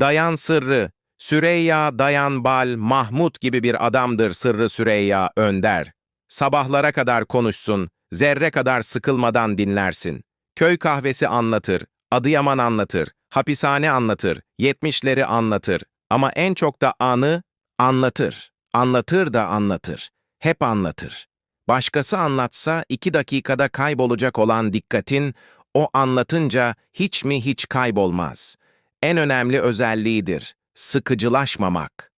Dayan Sırrı, Süreyya Dayan Bal, Mahmut gibi bir adamdır Sırrı Süreyya Önder. Sabahlara kadar konuşsun, zerre kadar sıkılmadan dinlersin. Köy kahvesi anlatır, Adıyaman anlatır, hapishane anlatır, yetmişleri anlatır. Ama en çok da anı anlatır. Anlatır da anlatır. Hep anlatır. Başkası anlatsa iki dakikada kaybolacak olan dikkatin, o anlatınca hiç mi hiç kaybolmaz. En önemli özelliğidir, sıkıcılaşmamak.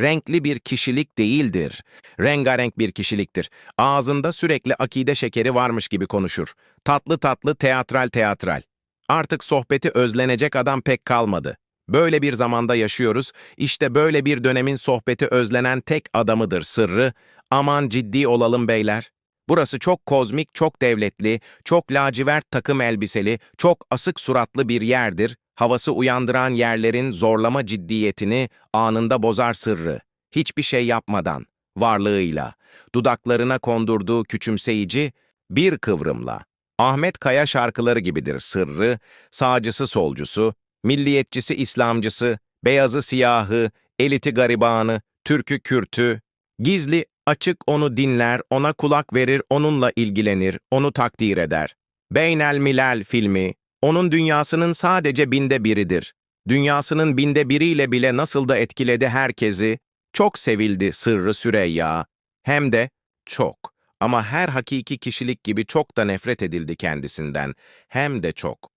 Renkli bir kişilik değildir, rengarenk bir kişiliktir. Ağzında sürekli akide şekeri varmış gibi konuşur. Tatlı tatlı teatral teatral. Artık sohbeti özlenecek adam pek kalmadı. Böyle bir zamanda yaşıyoruz, işte böyle bir dönemin sohbeti özlenen tek adamıdır sırrı. Aman ciddi olalım beyler. Burası çok kozmik, çok devletli, çok lacivert takım elbiseli, çok asık suratlı bir yerdir. Havası uyandıran yerlerin zorlama ciddiyetini anında bozar sırrı. Hiçbir şey yapmadan, varlığıyla, dudaklarına kondurduğu küçümseyici bir kıvrımla. Ahmet Kaya şarkıları gibidir sırrı, sağcısı solcusu, milliyetçisi İslamcısı, beyazı siyahı, eliti garibanı, Türkü Kürtü, gizli açık onu dinler, ona kulak verir, onunla ilgilenir, onu takdir eder. Beynel Milal filmi, onun dünyasının sadece binde biridir. Dünyasının binde biriyle bile nasıl da etkiledi herkesi, çok sevildi Sırrı Süreyya. Hem de çok. Ama her hakiki kişilik gibi çok da nefret edildi kendisinden. Hem de çok.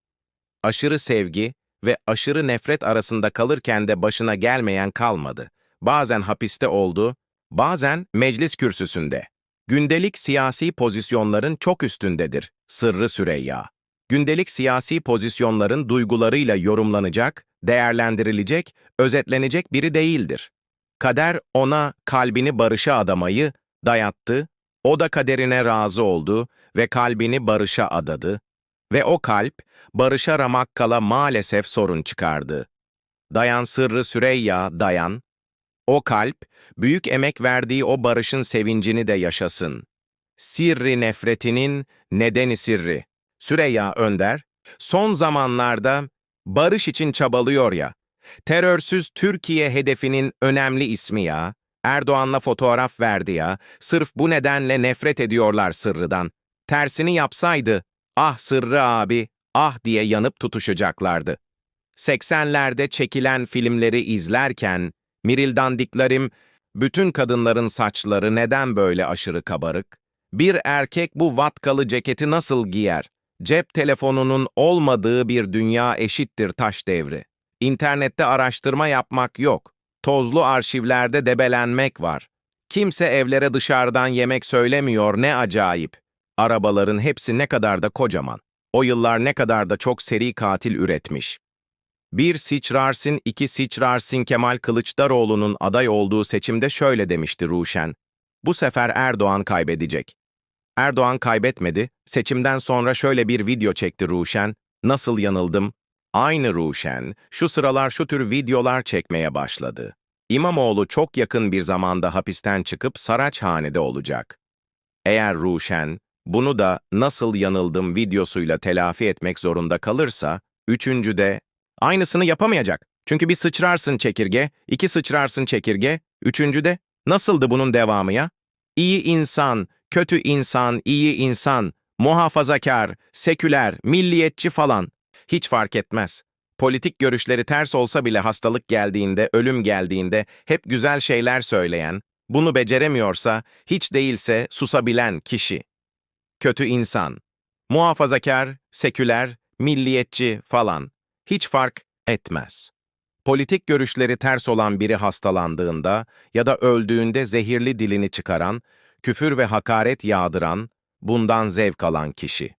Aşırı sevgi ve aşırı nefret arasında kalırken de başına gelmeyen kalmadı. Bazen hapiste oldu, bazen meclis kürsüsünde. Gündelik siyasi pozisyonların çok üstündedir Sırrı Süreyya. Gündelik siyasi pozisyonların duygularıyla yorumlanacak, değerlendirilecek, özetlenecek biri değildir. Kader ona kalbini barışa adamayı dayattı, o da kaderine razı oldu ve kalbini barışa adadı. Ve o kalp, barışa ramak kala maalesef sorun çıkardı. Dayan sırrı Süreyya, dayan. O kalp, büyük emek verdiği o barışın sevincini de yaşasın. Sirri nefretinin nedeni sirri. Süreyya Önder, son zamanlarda barış için çabalıyor ya. Terörsüz Türkiye hedefinin önemli ismi ya. Erdoğan'la fotoğraf verdi ya. Sırf bu nedenle nefret ediyorlar sırrıdan. Tersini yapsaydı, ah sırrı abi, ah diye yanıp tutuşacaklardı. 80'lerde çekilen filmleri izlerken, mirildandiklerim, bütün kadınların saçları neden böyle aşırı kabarık? Bir erkek bu vatkalı ceketi nasıl giyer? Cep telefonunun olmadığı bir dünya eşittir taş devri. İnternette araştırma yapmak yok. Tozlu arşivlerde debelenmek var. Kimse evlere dışarıdan yemek söylemiyor ne acayip. Arabaların hepsi ne kadar da kocaman. O yıllar ne kadar da çok seri katil üretmiş. Bir siçrarsın, iki siçrarsın Kemal Kılıçdaroğlu'nun aday olduğu seçimde şöyle demişti Ruşen. Bu sefer Erdoğan kaybedecek. Erdoğan kaybetmedi, seçimden sonra şöyle bir video çekti Ruşen. Nasıl yanıldım? Aynı Ruşen, şu sıralar şu tür videolar çekmeye başladı. İmamoğlu çok yakın bir zamanda hapisten çıkıp Saraçhane'de olacak. Eğer Ruşen, bunu da nasıl yanıldım videosuyla telafi etmek zorunda kalırsa, üçüncüde aynısını yapamayacak. Çünkü bir sıçrarsın çekirge, iki sıçrarsın çekirge, üçüncüde nasıldı bunun devamı ya? İyi insan, kötü insan, iyi insan, muhafazakar, seküler, milliyetçi falan. Hiç fark etmez. Politik görüşleri ters olsa bile hastalık geldiğinde, ölüm geldiğinde hep güzel şeyler söyleyen, bunu beceremiyorsa, hiç değilse susabilen kişi. Kötü insan. Muhafazakar, seküler, milliyetçi falan. Hiç fark etmez. Politik görüşleri ters olan biri hastalandığında ya da öldüğünde zehirli dilini çıkaran, küfür ve hakaret yağdıran, bundan zevk alan kişi.